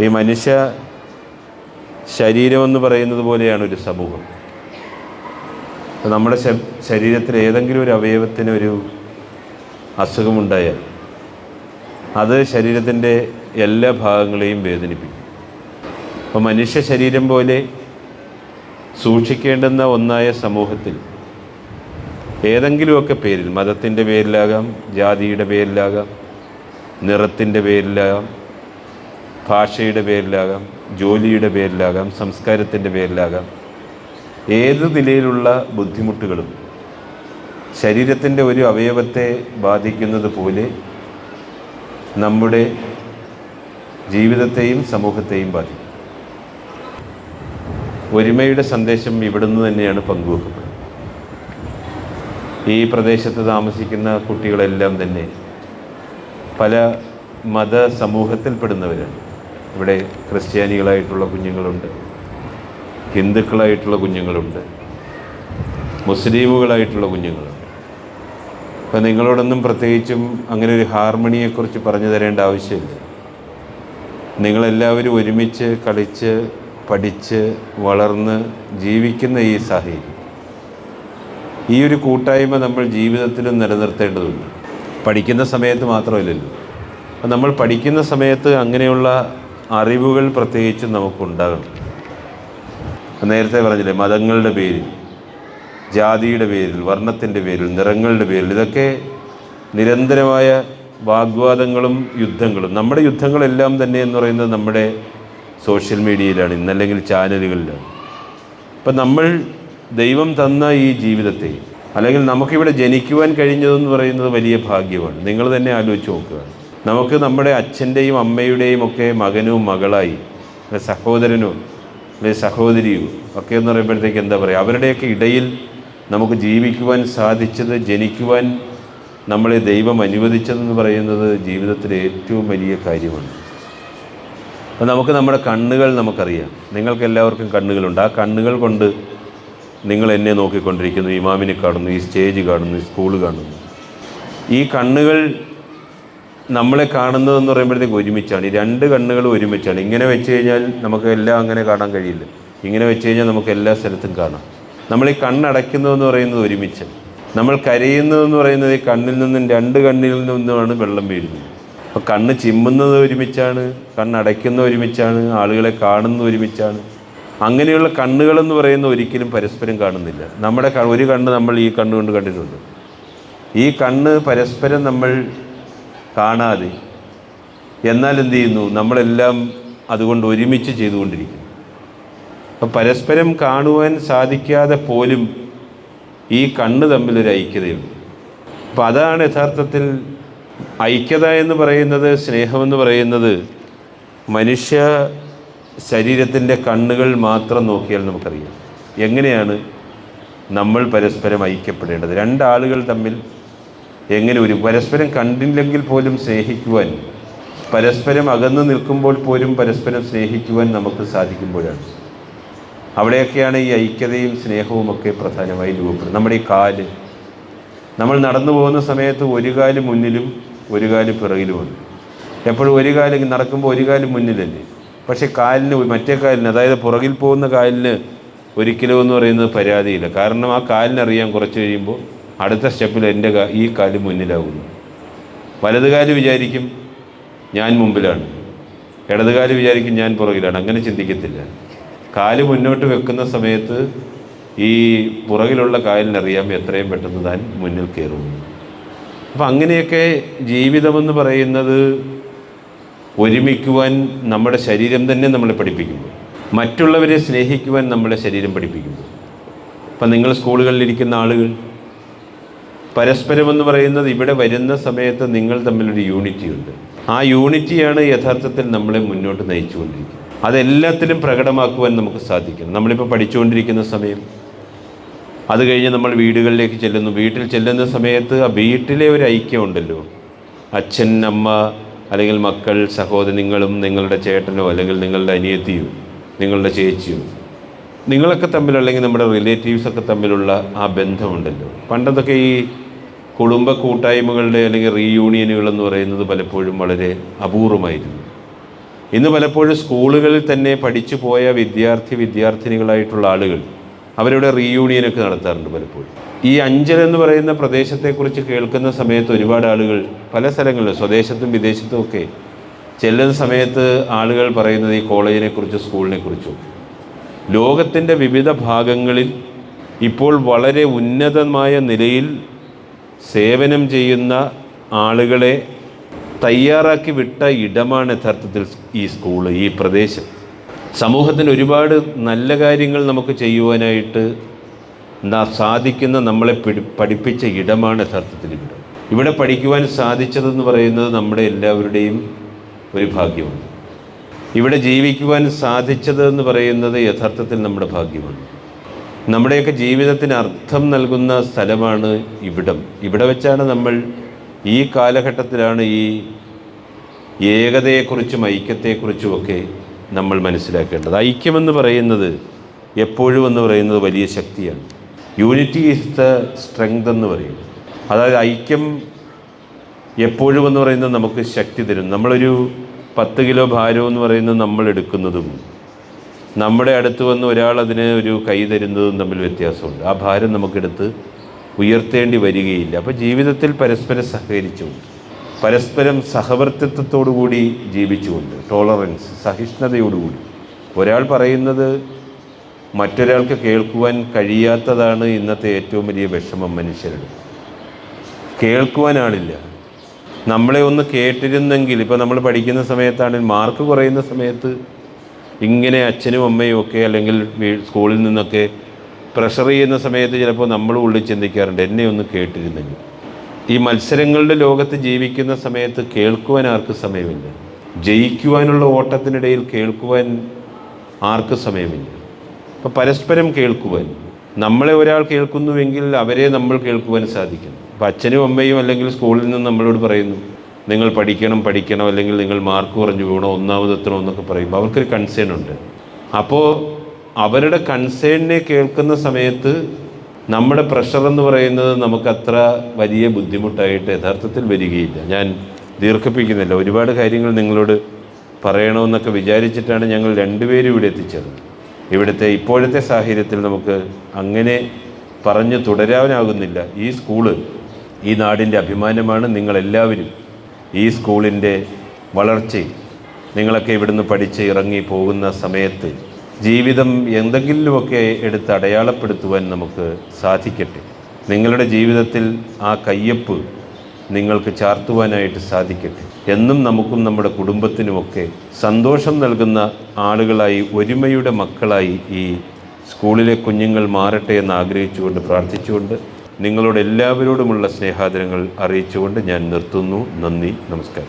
ഈ മനുഷ്യ ശരീരമെന്ന് പറയുന്നത് പോലെയാണ് ഒരു സമൂഹം. നമ്മുടെ ശരീരത്തിൽ ഏതെങ്കിലും ഒരു അവയവത്തിന് ഒരു അസുഖമുണ്ടായാൽ അത് ശരീരത്തിന്റെ എല്ലാ ഭാഗങ്ങളെയും വേദനിപ്പിക്കും. അപ്പോൾ മനുഷ്യ ശരീരം പോലെ സൂക്ഷിക്കേണ്ടുന്ന ഒന്നായ സമൂഹത്തിൽ ഏതെങ്കിലുമൊക്കെ പേരിൽ മതത്തിന്റെ പേരിലാകാം ജാതിയുടെ പേരിലാകാം നിറത്തിന്റെ പേരിലാകാം ഭാഷയുടെ പേരിലാകാം ജോലിയുടെ പേരിലാകാം സംസ്കാരത്തിന്റെ പേരിലാകാം. ഏത് നിലയിലുള്ള ബുദ്ധിമുട്ടുകളും ശരീരത്തിന്റെ ഒരു അവയവത്തെ ബാധിക്കുന്നത് പോലെ നമ്മുടെ ജീവിതത്തെയും സമൂഹത്തെയും ബാധിക്കും. ഒരുമയുടെ സന്ദേശം ഇവിടുന്ന് തന്നെയാണ് പങ്കുവെക്കപ്പെടുന്നത്. ഈ പ്രദേശത്ത് താമസിക്കുന്ന കുട്ടികളെല്ലാം തന്നെ പല മത സമൂഹത്തിൽപ്പെടുന്നവരാണ് ഇവിടെ ക്രിസ്ത്യാനികളായിട്ടുള്ള കുഞ്ഞുങ്ങളുണ്ട്. ഹിന്ദുക്കളായിട്ടുള്ള കുഞ്ഞുങ്ങളുണ്ട്. മുസ്ലിമുകളായിട്ടുള്ള കുഞ്ഞുങ്ങളുണ്ട്. അപ്പം നിങ്ങളോടൊന്നും പ്രത്യേകിച്ചും അങ്ങനെ ഒരു ഹാർമണിയെക്കുറിച്ച് പറഞ്ഞു തരേണ്ട ആവശ്യമില്ല. നിങ്ങളെല്ലാവരും ഒരുമിച്ച് കളിച്ച് പഠിച്ച് വളർന്ന് ജീവിക്കുന്ന ഈ സാഹചര്യം. ഈ ഒരു കൂട്ടായ്മ നമ്മൾ ജീവിതത്തിലും നിലനിർത്തേണ്ടതുണ്ട്. പഠിക്കുന്ന സമയത്ത് മാത്രമല്ലല്ലോ. അപ്പം നമ്മൾ പഠിക്കുന്ന സമയത്ത് അങ്ങനെയുള്ള അറിവുകൾ പ്രത്യേകിച്ചും നമുക്കുണ്ടാകണം. നേരത്തെ പറഞ്ഞില്ലേ മതങ്ങളുടെ പേരിൽ ജാതിയുടെ പേരിൽ വർണത്തിന്റെ പേരിൽ നിറങ്ങളുടെ പേരിൽ ഇതൊക്കെ നിരന്തരമായ വാഗ്വാദങ്ങളും യുദ്ധങ്ങളും. നമ്മുടെ യുദ്ധങ്ങളെല്ലാം തന്നെ എന്ന് പറയുന്നത് നമ്മുടെ സോഷ്യൽ മീഡിയയിലാണ് ഇന്നല്ലെങ്കിൽ ചാനലുകളിലാണ്. അപ്പം നമ്മൾ ദൈവം തന്ന ഈ ജീവിതത്തെ അല്ലെങ്കിൽ നമുക്കിവിടെ ജനിക്കുവാൻ കഴിഞ്ഞതെന്ന് പറയുന്നത് വലിയ ഭാഗ്യമാണ്. നിങ്ങൾ തന്നെ ആലോചിച്ച് നോക്കുക. നമുക്ക് നമ്മുടെ അച്ഛന്റെയും അമ്മയുടെയും ഒക്കെ മകനും മകളായി സഹോദരനും അല്ലെ സഹോദരിയും ഒക്കെ എന്ന് പറയുമ്പോഴത്തേക്ക് എന്താ പറയുക? അവരുടെയൊക്കെ ഇടയിൽ നമുക്ക് ജീവിക്കുവാൻ സാധിച്ചത് ജനിക്കുവാൻ നമ്മളെ ദൈവം അനുവദിച്ചതെന്ന് പറയുന്നത് ജീവിതത്തിലെ ഏറ്റവും വലിയ കാര്യമാണ്. അപ്പോൾ നമുക്ക് നമ്മുടെ കണ്ണുകൾ നമുക്കറിയാം. നിങ്ങൾക്ക് എല്ലാവർക്കും കണ്ണുകളുണ്ട്. ആ കണ്ണുകൾ കൊണ്ട് നിങ്ങൾ എന്നെ നോക്കിക്കൊണ്ടിരിക്കുന്നു. ഇമാമിനെ കാണുന്നു ഈ സ്റ്റേജ് കാണുന്നു ഈ സ്കൂൾ കാണുന്നു. ഈ കണ്ണുകൾ നമ്മളെ കാണുന്നതെന്ന് പറയുമ്പോഴത്തേക്ക് ഒരുമിച്ചാണ്. ഈ രണ്ട് കണ്ണുകൾ ഒരുമിച്ചാണ്. ഇങ്ങനെ വെച്ച് കഴിഞ്ഞാൽ നമുക്ക് എല്ലാം അങ്ങനെ കാണാൻ കഴിയില്ല. ഇങ്ങനെ വെച്ച് കഴിഞ്ഞാൽ നമുക്ക് എല്ലാ സ്ഥലത്തും കാണാം. നമ്മൾ ഈ കണ്ണടയ്ക്കുന്നതെന്ന് പറയുന്നത് ഒരുമിച്ച്. നമ്മൾ കരയുന്നതെന്ന് പറയുന്നത് ഈ കണ്ണിൽ നിന്നും രണ്ട് കണ്ണിൽ നിന്നുമാണ് വെള്ളം വീഴുന്നത്. അപ്പോൾ കണ്ണ് ചിമ്മുന്നത് ഒരുമിച്ചാണ് കണ്ണടയ്ക്കുന്ന ഒരുമിച്ചാണ് ആളുകളെ കാണുന്ന ഒരുമിച്ചാണ്. അങ്ങനെയുള്ള കണ്ണുകളെന്ന് പറയുന്ന ഒരിക്കലും പരസ്പരം കാണുന്നില്ല. നമ്മുടെ ഒരു കണ്ണ് നമ്മൾ ഈ കണ്ണുകൊണ്ട് കണ്ടിട്ടുണ്ട്. ഈ കണ്ണ് പരസ്പരം നമ്മൾ കാണാതെ എന്നാൽ എന്ത് ചെയ്യുന്നു? നമ്മളെല്ലാം അതുകൊണ്ട് ഒരുമിച്ച് ചെയ്തുകൊണ്ടിരിക്കുന്നു. അപ്പം പരസ്പരം കാണുവാൻ സാധിക്കാതെ പോലും ഈ കണ്ണ് തമ്മിലൊരു ഐക്യതയുണ്ട്. അപ്പം അതാണ് യഥാർത്ഥത്തിൽ ഐക്യത എന്ന് പറയുന്നത് സ്നേഹമെന്ന് പറയുന്നത് മനുഷ്യ ശരീരത്തിന്റെ കണ്ണുകൾ മാത്രം നോക്കിയാൽ നമുക്കറിയാം. എങ്ങനെയാണ് നമ്മൾ പരസ്പരം ഐക്യപ്പെടേണ്ടത്? രണ്ടാളുകൾ തമ്മിൽ എങ്ങനെ ഒരു പരസ്പരം കണ്ടില്ലെങ്കിൽ പോലും സ്നേഹിക്കുവാൻ പരസ്പരം അകന്നു നിൽക്കുമ്പോൾ പോലും പരസ്പരം സ്നേഹിക്കുവാൻ നമുക്ക് സാധിക്കുമ്പോഴാണ്. അവിടെയൊക്കെയാണ് ഈ ഐക്യതയും സ്നേഹവും ഒക്കെ പ്രധാനമായി രൂപപ്പെടുന്നത്. നമ്മുടെ ഈ കാൽ നമ്മൾ നടന്നു പോകുന്ന സമയത്ത് ഒരു കാൽ മുന്നിലും ഒരു കാൽ പിറകിലുമാണ്. എപ്പോഴും ഒരു കാൽ നടക്കുമ്പോൾ ഒരു കാൽ മുന്നിലല്ലേ? പക്ഷേ കാലിന് മറ്റേ കാലിന് അതായത് പുറകിൽ പോകുന്ന കാലിന് ഒരിക്കലും എന്ന് പറയുന്നത് പരാതിയില്ല. കാരണം ആ കാലിനറിയാൻ കുറച്ച് കഴിയുമ്പോൾ അടുത്ത സ്റ്റെപ്പിൽ എന്റെ ഈ കാൽ മുന്നിലാകുന്നു. വലതുകാൽ വിചാരിക്കും ഞാൻ മുമ്പിലാണ്. ഇടതുകാൽ വിചാരിക്കും ഞാൻ പുറകിലാണ്. അങ്ങനെ ചിന്തിക്കത്തില്ല. കാൽ മുന്നോട്ട് വെക്കുന്ന സമയത്ത് ഈ പുറകിലുള്ള കാലിനറിയാം എത്രയും പെട്ടെന്ന് താൻ മുന്നിൽ കയറും അപ്പം അങ്ങനെയൊക്കെ ജീവിതമെന്ന് പറയുന്നത് ഒരുമിക്കുവാൻ നമ്മുടെ ശരീരം തന്നെ നമ്മളെ പഠിപ്പിക്കുമ്പോൾ മറ്റുള്ളവരെ സ്നേഹിക്കുവാൻ നമ്മുടെ ശരീരം പഠിപ്പിക്കുമ്പോൾ. അപ്പം നിങ്ങൾ സ്കൂളുകളിലിരിക്കുന്ന ആളുകൾ പരസ്പരമെന്ന് പറയുന്നത് ഇവിടെ വരുന്ന സമയത്ത് നിങ്ങൾ തമ്മിലൊരു യൂണിറ്റി ഉണ്ട് ആ യൂണിറ്റിയാണ് യഥാർത്ഥത്തിൽ നമ്മളെ മുന്നോട്ട് നയിച്ചുകൊണ്ടിരിക്കുന്നത്. അതെല്ലാത്തിലും പ്രകടമാക്കുവാൻ നമുക്ക് സാധിക്കും. നമ്മളിപ്പോൾ പഠിച്ചുകൊണ്ടിരിക്കുന്ന സമയം അത് കഴിഞ്ഞ് നമ്മൾ വീടുകളിലേക്ക് ചെല്ലുന്നു. വീട്ടിൽ ചെല്ലുന്ന സമയത്ത് ആ വീട്ടിലെ ഒരു ഐക്യം ഉണ്ടല്ലോ. അച്ഛൻ അമ്മ അല്ലെങ്കിൽ മക്കൾ സഹോദരങ്ങളും നിങ്ങളുടെ ചേട്ടനോ അല്ലെങ്കിൽ നിങ്ങളുടെ അനിയത്തിയോ നിങ്ങളുടെ ചേച്ചിയോ നിങ്ങളൊക്കെ തമ്മിൽ അല്ലെങ്കിൽ നമ്മുടെ റിലേറ്റീവ്സൊക്കെ തമ്മിലുള്ള ആ ബന്ധമുണ്ടല്ലോ. പണ്ടതൊക്കെ ഈ കുടുംബ കൂട്ടായ്മകളുടെ അല്ലെങ്കിൽ റീയൂണിയനുകൾ എന്ന് പറയുന്നത് പലപ്പോഴും വളരെ അപൂർവമായിരുന്നു. ഇന്ന് പലപ്പോഴും സ്കൂളുകളിൽ തന്നെ പഠിച്ചു പോയ വിദ്യാർത്ഥി വിദ്യാർത്ഥിനികളായിട്ടുള്ള ആളുകൾ അവരുടെ റീയൂണിയനൊക്കെ നടത്താറുണ്ട് പലപ്പോഴും. ഈ അഞ്ചൽ എന്ന് പറയുന്ന പ്രദേശത്തെക്കുറിച്ച് കേൾക്കുന്ന സമയത്ത് ഒരുപാട് ആളുകൾ പല സ്ഥലങ്ങളിലും സ്വദേശത്തും വിദേശത്തും ഒക്കെ ചെല്ലുന്ന സമയത്ത് ആളുകൾ പറയുന്നത് ഈ കോളേജിനെ കുറിച്ചും സ്കൂളിനെ കുറിച്ചും ലോകത്തിന്റെ വിവിധ ഭാഗങ്ങളിൽ ഇപ്പോൾ വളരെ ഉന്നതമായ നിലയിൽ സേവനം ചെയ്യുന്ന ആളുകളെ തയ്യാറാക്കി വിട്ട ഇടമാണ് യഥാർത്ഥത്തിൽ ഈ സ്കൂൾ ഈ പ്രദേശം. സമൂഹത്തിന് ഒരുപാട് നല്ല കാര്യങ്ങൾ നമുക്ക് ചെയ്യുവാനായിട്ട് സാധിക്കുന്ന നമ്മളെ പിടി പഠിപ്പിച്ച ഇടമാണ് യഥാർത്ഥത്തിൽ ഇവിടെ. ഇവിടെ പഠിക്കുവാൻ സാധിച്ചതെന്ന് പറയുന്നത് നമ്മുടെ എല്ലാവരുടെയും ഒരു ഭാഗ്യമാണ്. ഇവിടെ ജീവിക്കുവാൻ സാധിച്ചത് എന്ന് പറയുന്നത് യഥാർത്ഥത്തിൽ നമ്മുടെ ഭാഗ്യമാണ്. നമ്മുടെയൊക്കെ ജീവിതത്തിന് അർത്ഥം നൽകുന്ന സ്ഥലമാണ് ഇവിടം. ഇവിടെ വെച്ചാണ് നമ്മൾ ഈ കാലഘട്ടത്തിലാണ് ഈ ഏകതയെക്കുറിച്ചും ഐക്യത്തെക്കുറിച്ചുമൊക്കെ നമ്മൾ മനസ്സിലാക്കേണ്ടത്. ഐക്യമെന്ന് പറയുന്നത് എപ്പോഴും എന്ന് പറയുന്നത് വലിയ ശക്തിയാണ്. യൂണിറ്റി ഈസ് ദ സ്ട്രെങ്ത് എന്ന് പറയും. അതായത് ഐക്യം എപ്പോഴും എന്ന് പറയുന്നത് നമുക്ക് ശക്തി തരും. നമ്മളൊരു പത്ത് കിലോ ഭാരം എന്ന് പറയുന്നത് നമ്മൾ എടുക്കുന്നതും നമ്മുടെ അടുത്ത് വന്ന് ഒരാൾ അതിന് ഒരു കൈ തരുന്നതും തമ്മിൽ വ്യത്യാസമുണ്ട്. ആ ഭാരം നമുക്കെടുത്ത് ഉയർത്തേണ്ടി വരികയില്ല. അപ്പോൾ ജീവിതത്തിൽ പരസ്പരം സഹകരിച്ചുകൊണ്ട് പരസ്പരം സഹവർത്തിത്വത്തോടുകൂടി ജീവിച്ചുകൊണ്ട് ടോളറൻസ് സഹിഷ്ണുതയോടുകൂടി ഒരാൾ പറയുന്നത് മറ്റൊരാൾക്ക് കേൾക്കുവാൻ കഴിയാത്തതാണ് ഇന്നത്തെ ഏറ്റവും വലിയ വിഷമം മനുഷ്യരുടെ. കേൾക്കുവാൻ ആളില്ല. നമ്മളെ ഒന്ന് കേട്ടിരുന്നെങ്കിൽ ഇപ്പോൾ നമ്മൾ പഠിക്കുന്ന സമയത്താണെങ്കിൽ മാർക്ക് കുറയുന്ന സമയത്ത് ഇങ്ങനെ അച്ഛനും അമ്മയും ഒക്കെ അല്ലെങ്കിൽ സ്കൂളിൽ നിന്നൊക്കെ പ്രഷർ ചെയ്യുന്ന സമയത്ത് ചിലപ്പോൾ നമ്മൾ ഉള്ളിൽ ചിന്തിക്കാറുണ്ട് എന്നെ ഒന്ന് കേട്ടിരുന്നെങ്കിൽ. ഈ മത്സരങ്ങളുടെ ലോകത്ത് ജീവിക്കുന്ന സമയത്ത് കേൾക്കുവാൻ ആർക്ക് സമയമില്ല? ജയിക്കുവാനുള്ള ഓട്ടത്തിനിടയിൽ കേൾക്കുവാൻ ആർക്ക് സമയമില്ല? അപ്പോൾ പരസ്പരം കേൾക്കുവാൻ. നമ്മളെ ഒരാൾ കേൾക്കുന്നുവെങ്കിൽ അവരെ നമ്മൾ കേൾക്കുവാൻ സാധിക്കും അപ്പോൾ അച്ഛനും അമ്മയും അല്ലെങ്കിൽ സ്കൂളിൽ നിന്ന് നമ്മളോട് പറയുന്നു നിങ്ങൾ പഠിക്കണം പഠിക്കണം അല്ലെങ്കിൽ നിങ്ങൾ മാർക്ക് കുറഞ്ഞു വീണോ ഒന്നാമതെത്തണോ എന്നൊക്കെ പറയുമ്പോൾ അവർക്കൊരു കൺസേൺ ഉണ്ട്. അപ്പോൾ അവരുടെ കൺസേണിനെ കേൾക്കുന്ന സമയത്ത് നമ്മുടെ പ്രഷർ എന്ന് പറയുന്നത് നമുക്കത്ര വലിയ ബുദ്ധിമുട്ടായിട്ട് യഥാർത്ഥത്തിൽ വരികയില്ല. ഞാൻ ദീർഘിപ്പിക്കുന്നില്ല. ഒരുപാട് കാര്യങ്ങൾ നിങ്ങളോട് പറയണമെന്നൊക്കെ വിചാരിച്ചിട്ടാണ് ഞങ്ങൾ രണ്ടുപേരും ഇവിടെ എത്തിച്ചത്. ഇവിടുത്തെ ഇപ്പോഴത്തെ സാഹചര്യത്തിൽ നമുക്ക് അങ്ങനെ പറഞ്ഞു തുടരാനാകുന്നില്ല. ഈ സ്കൂൾ ഈ നാടിന്റെ അഭിമാനമാണ് നിങ്ങളെല്ലാവരും ഈ സ്കൂളിന്റെ വളർച്ചയിൽ നിങ്ങളൊക്കെ ഇവിടുന്ന് പഠിച്ച് ഇറങ്ങി പോകുന്ന സമയത്ത് ജീവിതം എന്തെങ്കിലുമൊക്കെ എടുത്ത് അടയാളപ്പെടുത്തുവാൻ നമുക്ക് സാധിക്കട്ടെ. നിങ്ങളുടെ ജീവിതത്തിൽ ആ കയ്യപ്പ് നിങ്ങൾക്ക് ചാർത്തുവാനായിട്ട് സാധിക്കട്ടെ. എന്നും നമുക്കും നമ്മുടെ കുടുംബത്തിനുമൊക്കെ സന്തോഷം നൽകുന്ന ആളുകളായി ഒരുമയുടെ മക്കളായി ഈ സ്കൂളിലെ കുഞ്ഞുങ്ങൾ മാറട്ടെ എന്ന് ആഗ്രഹിച്ചുകൊണ്ട് പ്രാർത്ഥിച്ചുകൊണ്ട് നിങ്ങളോട് എല്ലാവരോടുമുള്ള സ്നേഹാദരങ്ങൾ അറിയിച്ചുകൊണ്ട് ഞാൻ നിർത്തുന്നു. നന്ദി നമസ്കാരം.